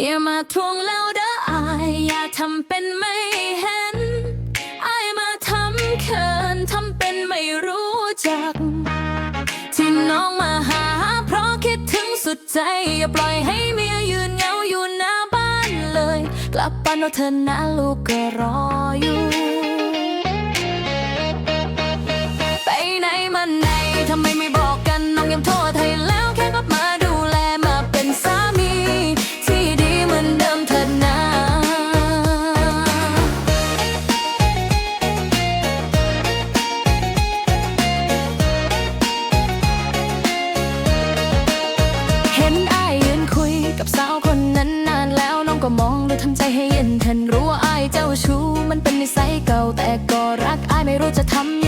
มียมาทวงแล้วเด้ออายอย่าทำเป็นไม่เห็นอายมาทำเขินทำเป็นไม่รู้จัก ที่น้องมาหา เพราะคิดถึงสุดใจ อย่าปล่อยให้เมียยืนเหงาอยู่หน้าบ้านเลย กลับบ้านเอาเธอนะลูกก็รออยู่ สาวคนนั้นนานแล้วน้องก็มองดูทำใจให้เย็นทันรู้ว่าอายเจ้าชู้มันเป็นนิสัยเก่าแต่ก็รักอายไม่รู้จะทำยัง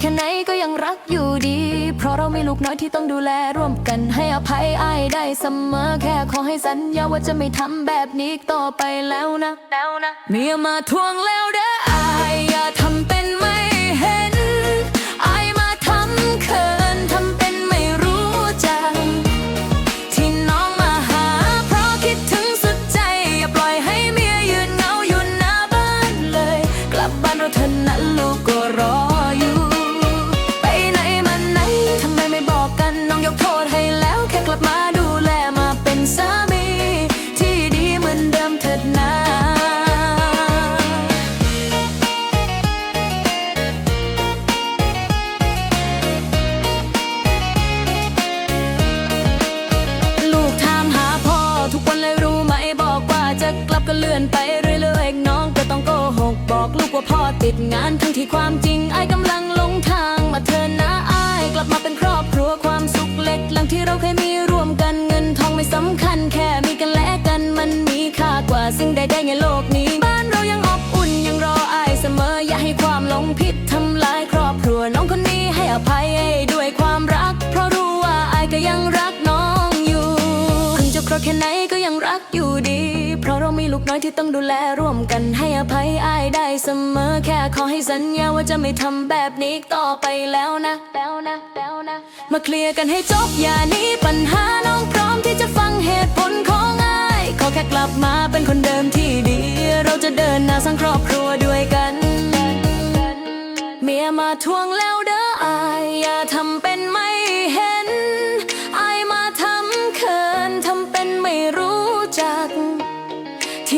แค่ไหนก็ยังรักอยู่ดี เพราะเรามีลูกน้อยที่ต้องดูแลร่วมกันให้อภัยอายได้เสมอแค่ขอให้สัญญาว่าจะไม่ทำแบบนี้ต่อไปแล้วนะแล้วนะเมียมาทวงแล้วเด้ออายอย่าทำเป็นไม่เห็นอายมาทำเขินทำเป็นไม่รู้จักที่น้องมาหา เพราะคิดถึงสุดใจอย่าปล่อยให้เมียยืนเหงาอยู่หน้าบ้านเลย กลับบ้านเราเถอะนะลูกก็รอ ไปเรื่อนไปเรื่อยๆน้องก็ต้องโกหก บอกลูกว่าพ่อติดงานทั้งที่ความจริงไอ้กำลังลงทางมาเธอนะ น้อยที่ต้องดูแลร่วมกันให้อภัยอายได้เสมอ แค่ขอให้สัญญาว่าจะไม่ทำแบบนี้ต่อไปแล้วนะแล้วนะแล้วนะมาเคลียร์กันให้จบอย่านี้ปัญหาน้องพร้อมที่จะฟังเหตุผลของอายขอแค่กลับมาเป็นคนเดิมที่ดี เราจะเดินหน้าสร้างครอบครัวด้วยกัน เมียมาทวงแล้ว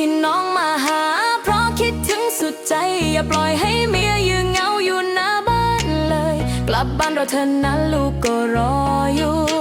ที่น้องมาหา เพราะคิดถึงสุดใจ อย่าปล่อยให้เมียยืนเงาอยู่หน้าบ้านเลย กลับบ้านเราเธอะนลูกก็รออยู่